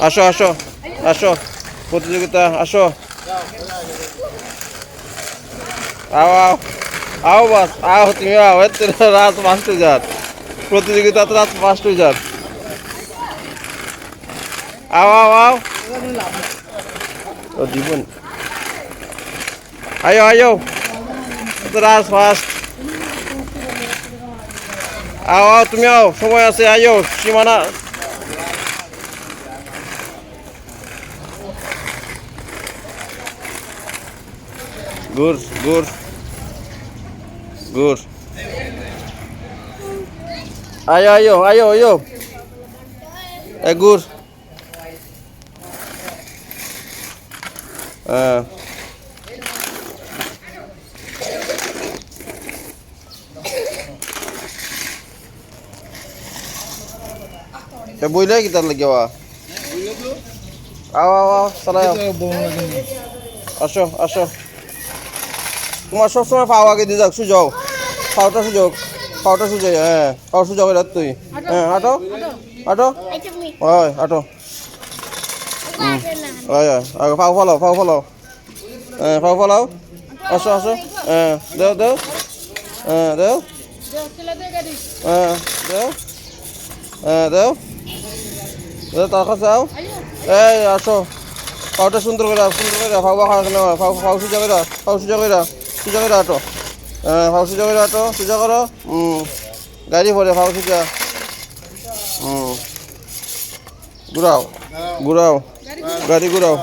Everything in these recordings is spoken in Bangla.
আসো আসো আসো, প্রতিযোগিতা, আসো। আও আও আও বাস, আও, তুমি আও রাত পাঁচটা যাত প্রতিযোগিতা তো রাত পাঁচটা যাত আও আও আও। ও দিবন আয়ো আয়ো। তো রাত ফার্স্ট আও আও, তুমি আও, সময় আছে, আয়ো, সীমানা Gur. Ayo, ayo, ayo, ayo. Eh, gur. Ah. Eh, boleh kita lagi wa. Aw, aw, aw, salah. আসো আসো তোমার সবসময় পাও আগে দিয়ে যাক সুযোগ। পাওটা সুযোগ পাওটা সুযোগ হ্যাঁ পাও সুযোগ রাত তুই। হ্যাঁ আটো আটো. হয় আটো। হয় হয় আগে পাও ফলাও পাও ফলাও। হ্যাঁ পাও ফলাও। আসো আসো। হ্যাঁ দেও দেও। হ্যাঁ দেও। হ্যাঁ দেও। হ্যাঁ দেও। দেও তার কাছে আও এই আসো। পাউটা সুন্দর করে সুন্দর করে ফাউ বা খাওয়া ফাউ সুজা করে ফাউ সুজা করে সুজা করে আটো হ্যাঁ ফাউ সুজা করে আটো সুজা করো হুম গাড়ি ভরে ফাউ সুজা হুম ঘুরাও ঘুরাও, গাড়ি ঘুরাও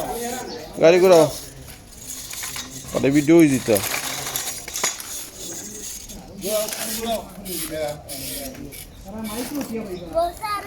গাড়ি ঘুরাও। ওটা ভিডিও দিত Bosan.